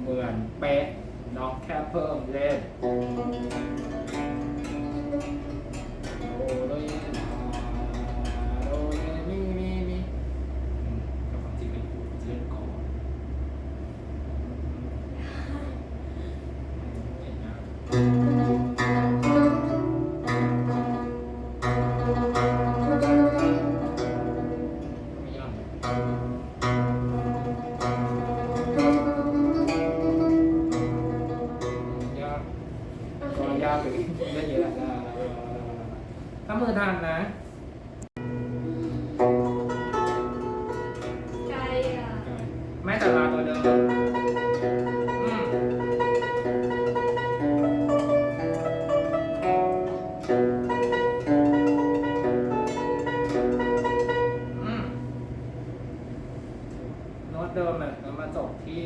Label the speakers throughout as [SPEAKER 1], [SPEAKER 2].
[SPEAKER 1] เหมือนเป๊ะน้องแค่เพิ่มเล่นโอโดยโดยมีมีมีกับควจริกูเล่นก่อ
[SPEAKER 2] ไกลอะ
[SPEAKER 1] ไม่แต่ลาตัวเดิมอืมอืมโน้ตเดิมเลยแล้วมาจบที่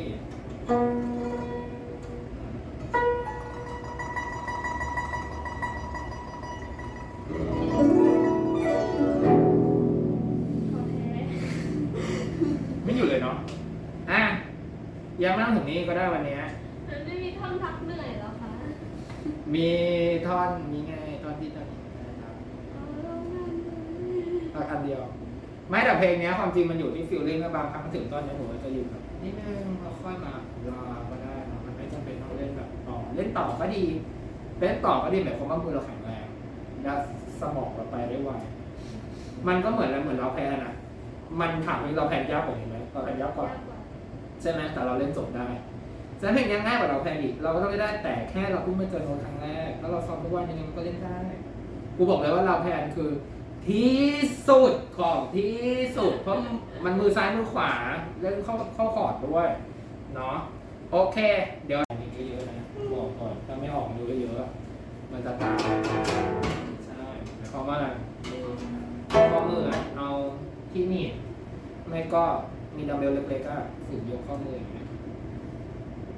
[SPEAKER 1] ยังไม่ต้องถึงนี้ก็ได้วันเนี้ย
[SPEAKER 2] มันไม่มีท่อนพักเหนื่อยเหรอคะ
[SPEAKER 1] มีท่อนนี้ไงท่อนที่ตอนนี้นะครับ
[SPEAKER 2] เอาลงมาเลย
[SPEAKER 1] เอาอันเดียว ไม่แต่เพลงเนี้ยความจริงมันอยู่ที่ฟิลลิ่งก็บางครั้งถึงตอนนี้หนูก็จะอยู่แบบนิดนึงแล้วค่อยมารอก็ได้เนอะมันไม่จำเป็นต้องเล่นแบบต่อเล่นต่อก็ดีเล่นต่อก็ดีหมายความว่ามือเราแข็งแรงและสมองเราไปได้ไวมันก็เหมือนอะไรเหมือนเราแพ้นะมันถามว่าเราแพ้ยากกว่านี้ไหมเราแพ้ยากกว่า
[SPEAKER 2] ยากกว่า
[SPEAKER 1] ใช่ไหมแต่เราเล่นจบได้ฉะนั้นเพลงยังง่ายกว่าเราแพงอีกเราก็ต้องเล่นได้แต่แค่เราเพิ่งมาเจอโน้ตครั้งแรกแล้วเราซ้อมทุกวันยังไงมันก็เล่นได้กูบอกเลยว่าเราแพนคือ ที่สุดของที่สุด เพราะมันมือซ้ายมือขวาเล่นเข้าเข้าคอร์ดด้วยเนาะโอเค เดี๋ยวอันนี้เยอะนะบอกก่อนถ้าไม่ออกดูเยอะมันจะตายใช่หมายความว่าอะไรข้อมืออะเอาที่นีบไม่ก็ มีดัมเบลเล็กๆก็ฝึกยกข้อมืออย่างเงี้ย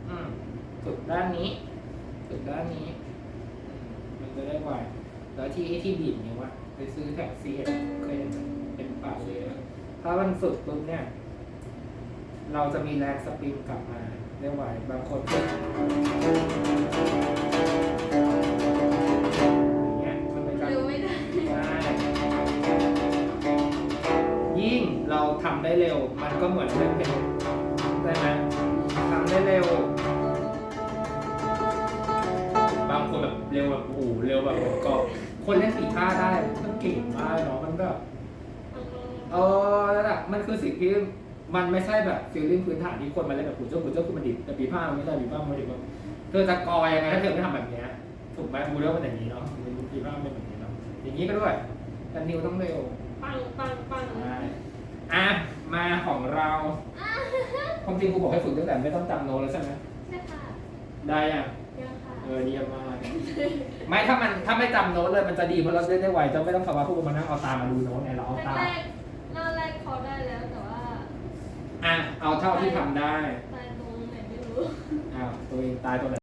[SPEAKER 1] อืมฝึกด้านนี้ฝึกด้านนี้อืมมันจะได้ไวแล้วที่ไอ้ที่บีบเนี่ยวะไปซื้อแท็กซี่เคยเห็นไหมเป็นป่าเลยอะถ้ามันฝึกปุ๊บเนี่ย เราจะมีแรงสปริงกลับมาได้ไวบางคน เราทำได้เร็ว มันก็เหมือนเล่นเพลงได้ไหมทำได้เร็ว บางคนแบบเร็วแบบโอ้โหเร็วแบบก็คนเล่นปีผ้าได้มันเก่งมากเนาะมันแบบเออนั่นแหละมันคือสิ่งที่มันไม่ใช่แบบฟีลลิ่งพื้นฐานที่คนมาเล่นแบบกูเจ้ากูเจ้าคือมันดิบแต่ปีผ้ามันไม่ใช่ปีผ้ามันดิบว่าเธอจะกอยังไงถ้าเธอไม่ทำแบบเนี้ยถูกไหมกูเลือกมันอย่างนี้เนาะปีผ้ามันเป็นแบบนี้เนาะอย่างนี้ก็ด้วยแต่นิวต้องเร็ว
[SPEAKER 2] ปังปังปัง
[SPEAKER 1] ใช่อะมา ของเราความจริงกูบอกให้ฝึกตั้งแต่ไม่ต้องจำโน้ตแล้วใช่ไหม
[SPEAKER 2] ใช่ค่ะ
[SPEAKER 1] ได้ยัง
[SPEAKER 2] ยังค่ะ
[SPEAKER 1] เออเยี่ยมมากไม่ถ้ามันถ้าไม่จำโน้ตเลยมันจะดีเพราะเราเล่นได้ไวจะไม่ต้องคำว่าพวกมานั่งเอาตามาดูโน้ตไงเราเอาตา
[SPEAKER 2] แรกๆรอบแรกพอได้แล้วแต่ว่า
[SPEAKER 1] อะเอาเท่าที่ทำได้
[SPEAKER 2] ตายตรงไหนไม่รู้
[SPEAKER 1] อ้าวตัวเองตายตัวไหน